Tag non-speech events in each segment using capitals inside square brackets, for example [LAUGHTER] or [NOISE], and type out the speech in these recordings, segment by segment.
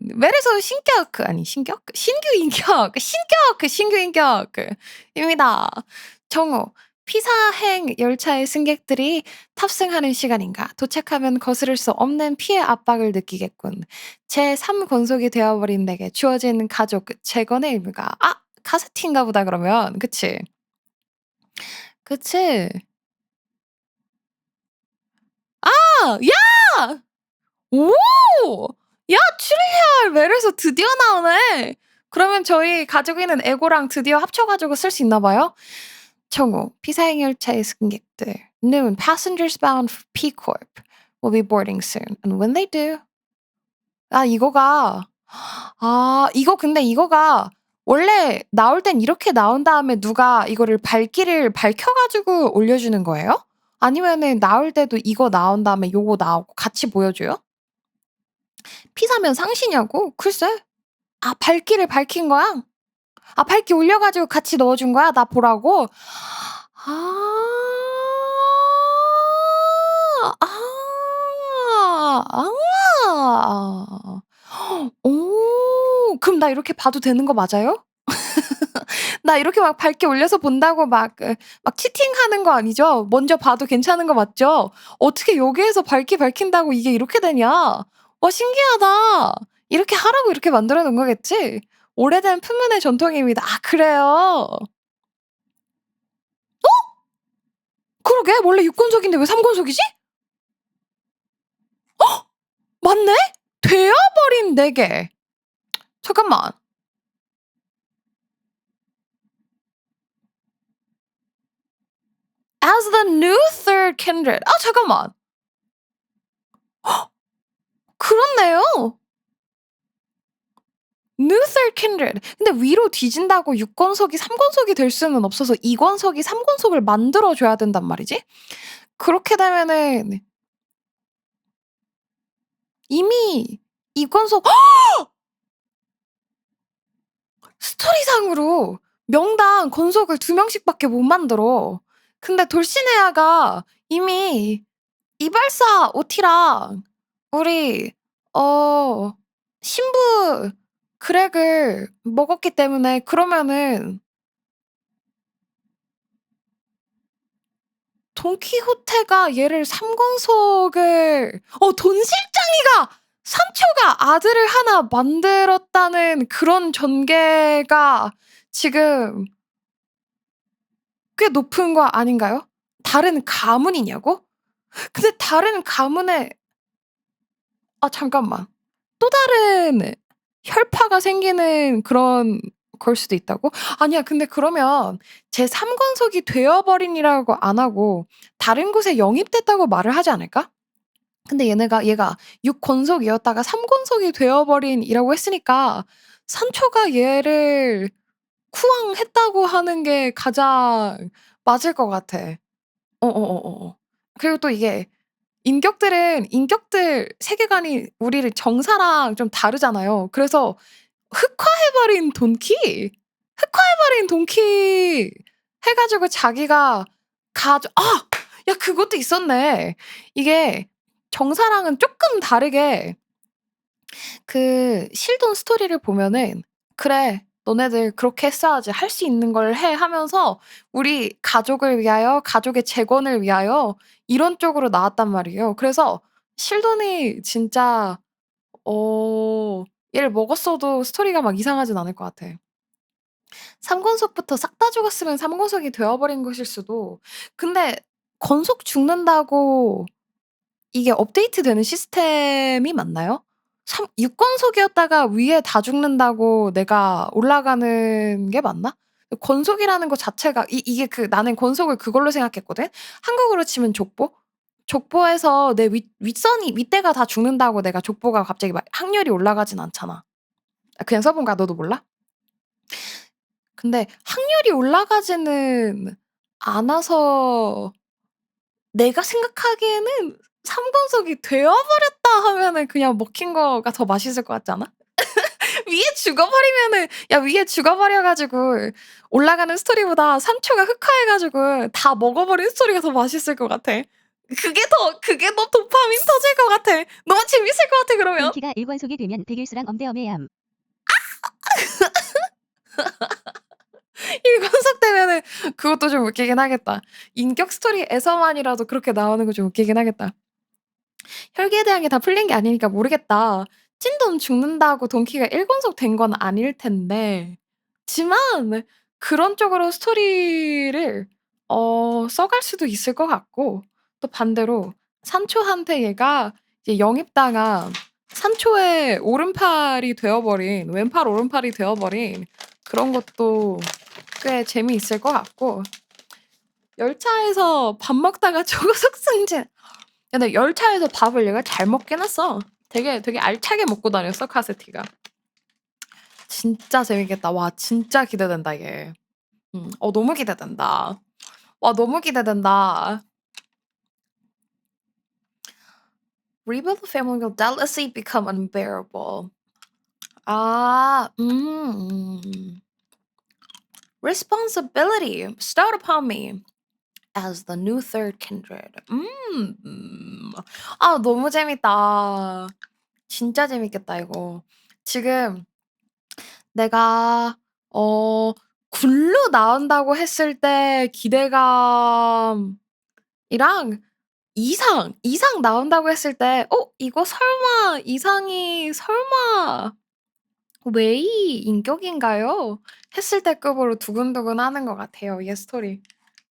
멜에서 신격 아니 신격? 신규 인격 신격 신규 인격입니다. 정오 피사행 열차의 승객들이 탑승하는 시간인가 도착하면 거스를 수 없는 피해 압박을 느끼겠군. 제3 권속이 되어버린 내게 주어진 가족 재건의 의무가 아 카세트인가 보다 그러면 그치? 그치? 아! 야! 오! 야 트리얼 멜에서 드디어 나오네. 그러면 저희 가지고 있는 에고랑 드디어 합쳐 가지고 쓸 수 있나 봐요? 청호 피사행 열차의 승객들 noon passengers bound for P Corp will be boarding soon and when they do 아 이거가 아 이거 근데 이거가 원래 나올 땐 이렇게 나온 다음에 누가 이거를 밝기를 밝혀 가지고 올려주는 거예요? 아니면은 나올 때도 이거 나온 다음에 요거 나오고 같이 보여줘요? 피 사면 상시냐고? 글쎄. 아 밝기를 밝힌 거야? 아 밝기 올려 가지고 같이 넣어 준 거야? 나 보라고? 아. 아. 아. 오. 그럼 나 이렇게 봐도 되는 거 맞아요? [LAUGHS] 나 이렇게 막 밝게 올려서 본다고 막그막 치팅하는 거 아니죠? 먼저 봐도 괜찮은 거 맞죠? 어떻게 여기에서 밝기 밝힌다고 이게 이렇게 되냐? 와 신기하다. 이렇게 하라고 이렇게 만들어 놓은 거겠지? 오래된 품문의 전통입니다. 아 그래요? 어? 그러게 원래 6권속인데 왜 3권속이지? 어? 맞네? 되어버린 4개. 잠깐만. As the new third kindred. 아 잠깐만. 헉! 그렇네요. Third kindred. 근데 위로 뒤진다고 6권속이 3권속이 될 수는 없어서 2권속이 3권속을 만들어 줘야 된단 말이지? 그렇게 되면은 이미 2권속 [GASPS] 스토리상으로 명당 권속을 2명씩밖에 못 만들어. 근데 돌시네아가 이미 이발사 오티랑 우리 어 신부 그렉을 먹었기 때문에 그러면은 돈키호테가 얘를 3권속을 어 돈실장이가 산초가 아들을 하나 만들었다는 그런 전개가 지금 꽤 높은 거 아닌가요? 다른 가문이냐고? 근데 다른 가문에 아 잠깐만. 또 다른 혈파가 생기는 그런 걸 수도 있다고? 아니야. 근데 그러면 제 3권속이 되어버린이라고 안 하고 다른 곳에 영입됐다고 말을 하지 않을까? 근데 얘네가 얘가 6권속이었다가 3권속이 되어버린이라고 했으니까 산초가 얘를 쿠왕했다고 하는 게 가장 맞을 것 같아. 어어어어어. 그리고 또 이게 인격들은 인격들 세계관이 우리를 정사랑 좀 다르잖아요. 그래서 흑화해 버린 돈키? 흑화해 버린 돈키 해 가지고 자기가 가져 아! 야 그것도 있었네. 이게 정사랑은 쪼끔 다르게 그 실돈 스토리를 보면은 '그래. 너네들 그렇게 했어야지. 할 수 있는 걸 해.' 하면서 우리 가족을 위하여 가족의 재건을 위하여 이런 쪽으로 나왔단 말이에요. 그래서 실돈이 진짜 어 얘를 먹었어도 스토리가 막 이상하진 않을 것 같아. 3권속부터 싹 다 죽었으면 3권속이 되어버린 것일 수도. 근데 권속 죽는다고 이게 업데이트 되는 시스템이 맞나요? 삼 6권속이었다가 위에 다 죽는다고 내가 올라가는 게 맞나? 권속이라는 것 자체가 이 이게 그 나는 권속을 그걸로 생각했거든. 한국으로 치면 족보? 족보에서 내 윗 윗선이 윗대가 다 죽는다고 내가 족보가 갑자기 막 확률이 올라가진 않잖아. 아 그냥 써 본 거야. 너도 몰라? 근데 확률이 올라가지는 않아서 내가 생각하기에는 3권속이 되어버렸다 하면은 그냥 먹힌 거가 더 맛있을 것 같지 않아? [LAUGHS] 위에 죽어버리면은 야 위에 죽어버려 가지고 올라가는 스토리보다 산초가 흑화해 가지고 다 먹어버린 스토리가 더 맛있을 것 같아. 그게 더 그게 더 도파민 터질 것 같아. 너무 재밌을 것 같아 그러면. 인기가 일권속이 되면 백일수랑 엄대엄해함. [LAUGHS] 일관속 되면은 그것도 좀 웃기긴 하겠다. 인격 스토리에서만이라도 그렇게 나오는 거 좀 웃기긴 하겠다. 혈기에 대한 게 다 풀린 게 아니니까 모르겠다. 찐돈 죽는다고 돈키가 일권속 된 건 아닐 텐데. 지만 그런 쪽으로 스토리를 어 써갈 수도 있을 것 같고 또 반대로 산초한테 얘가 이제 영입당한 산초의 오른팔이 되어 버린 왼팔 오른팔이 되어 버린 그런 것도 꽤 재미있을 것 같고 열차에서 밥 먹다가 [LAUGHS] 조석 승진 근데 열차에서 밥을 얘가 잘 먹긴 했어. 되게 되게 알차게 먹고 다녔어 카세티가. 진짜 재밌겠다. 와 진짜 기대된다 이게. 음, 어 너무 기대된다. 와 너무 기대된다. Rebuild family will doubtlessly become unbearable. 아, 음. Responsibility bestowed upon me as the new third kindred. 음. 아 너무 재밌다. 진짜 재밌겠다 이거. 지금 내가 어 굴루 나온다고 했을 때 기대감이랑 이상, 이상 나온다고 했을 때 '어 이거 설마 이상이 설마 웨이 인격인가요?' 했을 때 급으로 두근두근 하는 것 같아요 얘 스토리.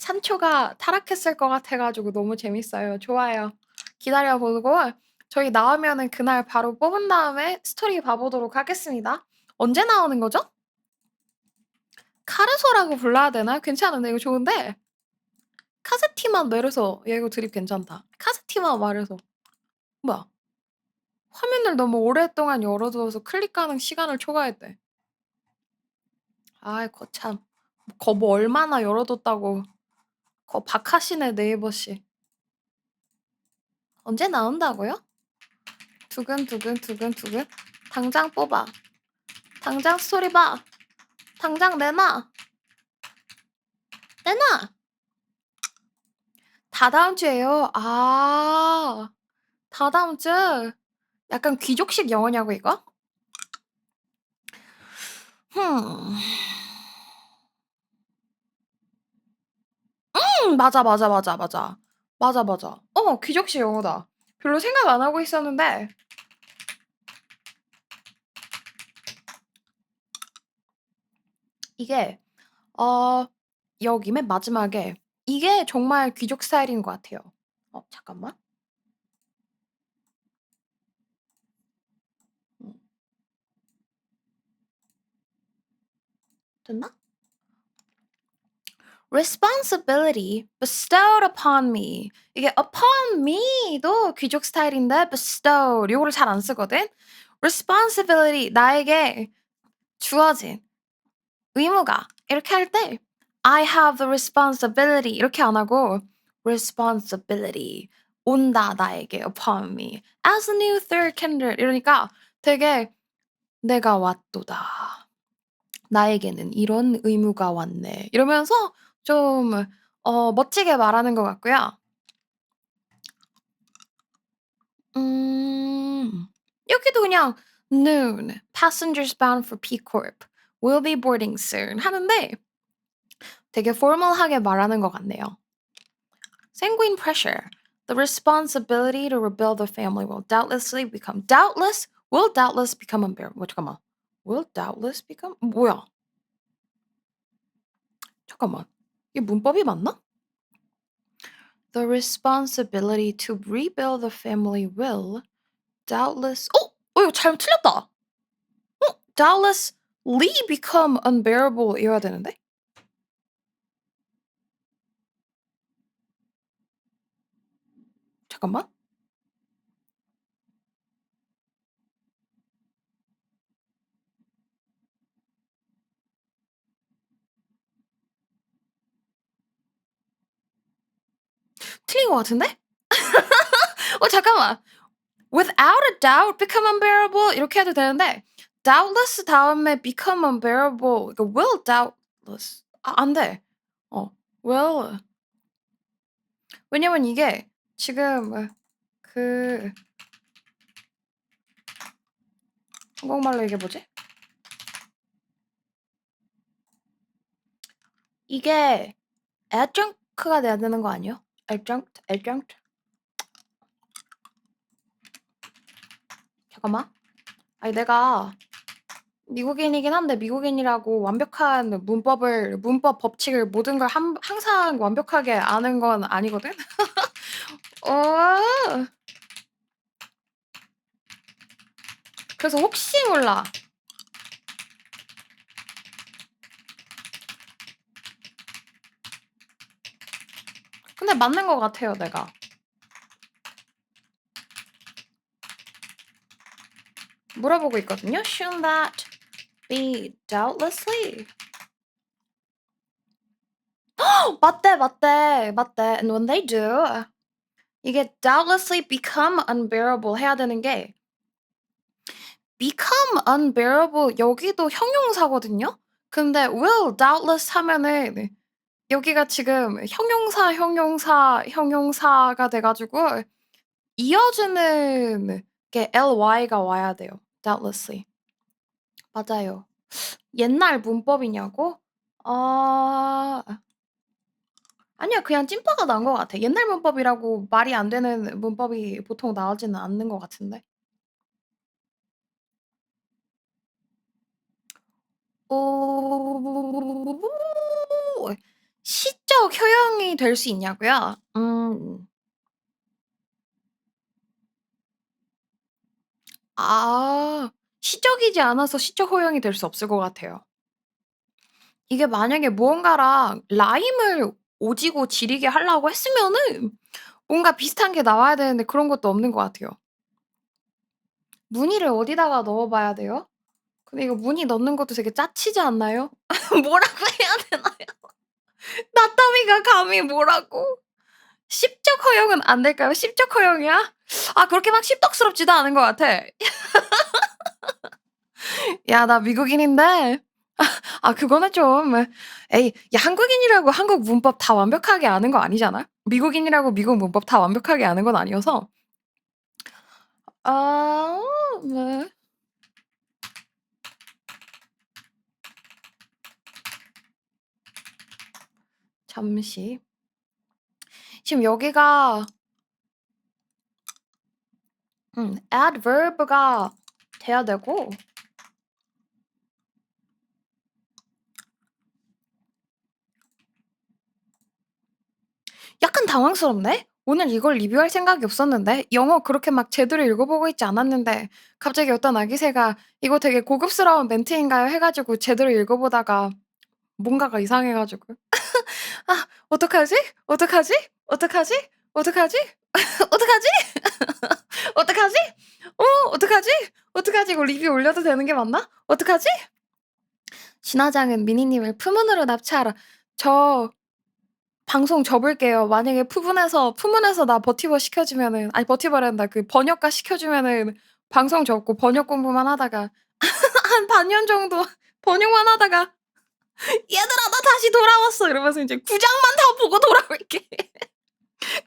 산초가 타락했을 것 같아 가지고 너무 재밌어요. 좋아요. 기다려 보고 저희 나오면은 그날 바로 뽑은 다음에 스토리 봐 보도록 하겠습니다. 언제 나오는 거죠? 카르소라고 불러야 되나? 괜찮은데 이거 좋은데. 카세티만 내려서 야 이거 드립 괜찮다. 카세티만 말해서 뭐야? 화면을 너무 오랫동안 열어 두어서 클릭하는 시간을 초과했대. 아이 거참. 거뭐 얼마나 열어 뒀다고. 거 박하시네 네이버 씨. 언제 나온다고요? 두근두근 두근두근. 당장 뽑아. 당장 스토리 봐. 당장 내놔. 내놔. 다 다음 주에요? 아. 다 다음 주? 약간 귀족식 영어냐고 이거? 흠. 음 맞아, 맞아, 맞아, 맞아. 맞아, 맞아. 어 귀족식 영어다. 별로 생각 안 하고 있었는데 이게 어 여기 맨 마지막에 이게 정말 귀족 스타일인 것 같아요. 어 잠깐만. 음. 됐나? Responsibility bestowed upon me. 이게 upon me도 귀족 스타일인데 bestowed 요거를 잘 안 쓰거든. responsibility 나에게 주어진 의무가 이렇게 할 때 I have the responsibility 이렇게 안 하고 responsibility 온다 나에게 upon me as a new third kindred 이러니까 되게 내가 왔도다. 나에게는 이런 의무가 왔네. 이러면서 좀 어 멋지게 말하는 것 같고요. 음. 여기도 그냥 noon passengers bound for P Corp will be boarding soon 하는데 되게 포멀하게 말하는 것 같네요. sanguine pressure. The responsibility to rebuild the family will doubtlessly become doubtless will doubtless become unbearable. 잠깐만. will doubtless become 뭐야? 잠깐만. 이게 문법이 맞나? The responsibility to rebuild the family will doubtless 어? 어 이거 잘못 틀렸다. 어? doubtlessly become unbearable 이어야 되는데? 잠깐만. 틀린 것 같은데? 어 잠깐만. Without a doubt become unbearable 이렇게 해도 되는데 doubtless 다음에 become unbearable 이거 will doubtless 아, 안 돼. 어 will 왜냐면 이게 지금 그 한국말로 이게 뭐지? 이게 adjunct가 돼야 되는 거 아니에요? Adjunct, adjunct. 잠깐만. 아니 내가 미국인이긴 한데 미국인이라고 완벽한 문법을 문법 법칙을 모든 걸 한, 항상 완벽하게 아는 건 아니거든. [LAUGHS] 어. 그래서 혹시 몰라. 근데 맞는 것 같아요, 내가. 물어보고 있거든요. Shouldn't that be doubtlessly? 맞대, 맞대, 맞대. And when they do, 이게 doubtlessly become unbearable 해야 되는 게 become unbearable 여기도 형용사거든요. 근데 will doubtless 하면은 여기가 지금 형용사, 형용사, 형용사가 돼 가지고 이어지는 게 ly가 와야 돼요. doubtlessly. 맞아요. 옛날 문법이냐고? 아 아니야 그냥 찐빠가 나은 것 같아. 옛날 문법이라고 말이 안 되는 문법이 보통 나오지는 않는 것 같은데. 오 시적 효용이 될 수 있냐고요? 음. 아 시적이지 않아서 시적 효용이 될 수 없을 것 같아요. 이게 만약에 무언가랑 라임을 오지고 지리게 하려고 했으면은 뭔가 비슷한 게 나와야 되는데 그런 것도 없는 것 같아요. 무늬를 어디다가 넣어 봐야 돼요? 근데 이거 무늬 넣는 것도 되게 짜치지 않나요? [LAUGHS] 뭐라고 해야 되나요? 나따미가 감히 뭐라고? 십적 허용은 안 될까요? 십적 허용이야? 아 그렇게 막 십덕스럽지도 않은 것 같아. [LAUGHS] 야 나 미국인인데 아 그거는 좀 에이 야 한국인이라고 한국 문법 다 완벽하게 아는 거 아니잖아? 미국인이라고 미국 문법 다 완벽하게 아는 건 아니어서 아 네. 잠시. 지금 여기가 음 adverb가 돼야 되고 약간 당황스럽네. 오늘 이걸 리뷰할 생각이 없었는데 영어 그렇게 막 제대로 읽어보고 있지 않았는데 갑자기 어떤 아기새가 "이거 되게 고급스러운 멘트인가요?" 해 가지고 제대로 읽어보다가 뭔가가 이상해 가지고 ' 아 어떡하지? 어떡하지? 어떡하지? 어떡하지? [LAUGHS] 어떡하지? [LAUGHS] 어떡하지? 어 어떡하지? 어떡하지? 이거 리뷰 올려도 되는 게 맞나? 어떡하지?' 진화장은 미니님을 품은으로 납치하라. 저 방송 접을게요. 만약에 푸문에서 푸문에서 나 버티버 시켜주면은 아니 버티버란다. 그 번역가 시켜주면은 방송 접고 번역 공부만 하다가 [LAUGHS] 한 반년 정도 번역만 하다가 " 얘들아 나 다시 돌아왔어." 이러면서 이제 구장만 다 보고 돌아올게. [LAUGHS]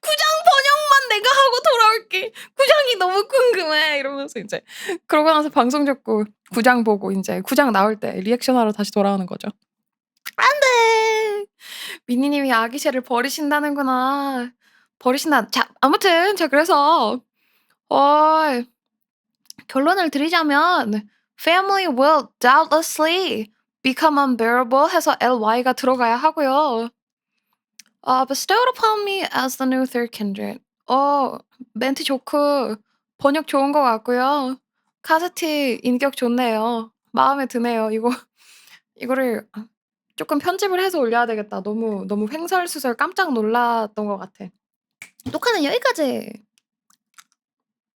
구장 번역만 내가 하고 돌아올게. 구장이 너무 궁금해. 이러면서 이제 그러고 나서 방송 접고 구장 보고 인제 구장 나올 때 리액션하러 다시 돌아오는 거죠. 안 돼. 미니님이 아기새를 버리신다는구나. 버리신다. 자 아무튼 자 그래서 어 결론을 드리자면 family will doubtlessly become unbearable 해서 ly가 들어가야 하고요. 어 bestowed upon me as the new third kindred. 어 멘트 좋고 번역 좋은 것 같고요. 카세티 인격 좋네요. 마음에 드네요. 이거 이거를 아 쪼끔 편집을 해서 올려야 되겠다. 너무 너무 횡설수설 깜짝 놀랐던 것 같아. 녹화는 여기까지.